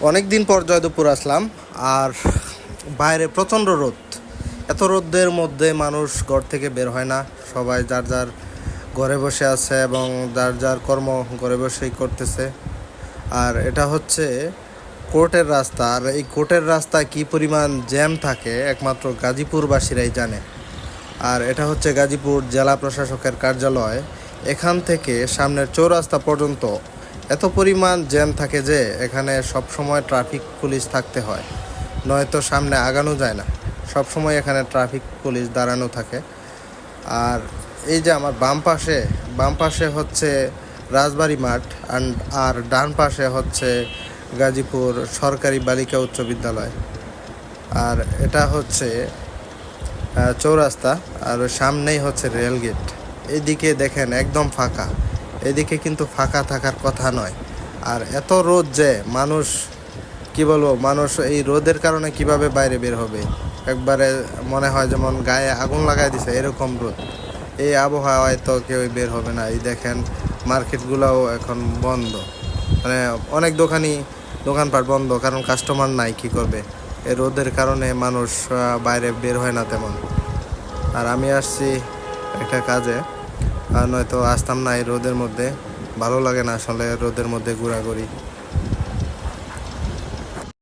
অনেক দিন পর জয়দেবপুর আসলাম, আর বাইরে প্রচণ্ড রোদ। এত রোদের মধ্যে মানুষ ঘর থেকে বের হয় না। সবাই যার যার ঘরে বসে আছে এবং যার যার কর্ম ঘরে বসেই করতেছে। আর এটা হচ্ছে কোর্টের রাস্তা, আর এই কোর্টের রাস্তায় কী পরিমাণ জ্যাম থাকে একমাত্র গাজীপুরবাসীরাই জানে। আর এটা হচ্ছে গাজীপুর জেলা প্রশাসকের কার্যালয়। এখান থেকে সামনের চৌরাস্তা পর্যন্ত এত পরিমাণ জ্যাম থাকে যে এখানে সব সময় ট্রাফিক পুলিশ থাকতে হয়। নয়তো সামনে আগানো যায় না। সব সময় এখানে ট্রাফিক পুলিশ দাঁড়ানো থাকে। আর এই যে আমার বাম পাশে বাম পাশে হচ্ছে রাজবাড়ি মাঠ আর ডান পাশে হচ্ছে গাজীপুর সরকারি বালিকা উচ্চ বিদ্যালয়। আর এটা হচ্ছে চৌরাস্তা আর সামনেই হচ্ছে রেলগেট। এদিকে দেখেন একদম ফাঁকা। এদিকে কিন্তু ফাঁকা থাকার কথা নয়। আর এত রোদ যে মানুষ, কি বলব, মানুষ এই রোদের কারণে কীভাবে বাইরে বের হবে? একবারে মনে হয় যেমন গায়ে আগুন লাগাই দিছে, এরকম রোদ। এই আবহাওয়ায় তো কেউ বের হবে না। এই দেখেন, মার্কেটগুলোও এখন বন্ধ। মানে অনেক দোকানই দোকানপাট বন্ধ, কারণ কাস্টমার নাই, কি করবে? এই রোদের কারণে মানুষ বাইরে বের হয় না তেমন। আর আমি আসছি একটা কাজে। আর নয়তো আসতাম না এই রোদের মধ্যে। ভালো লাগে না আসলে রোদের মধ্যে ঘোরাঘুরি।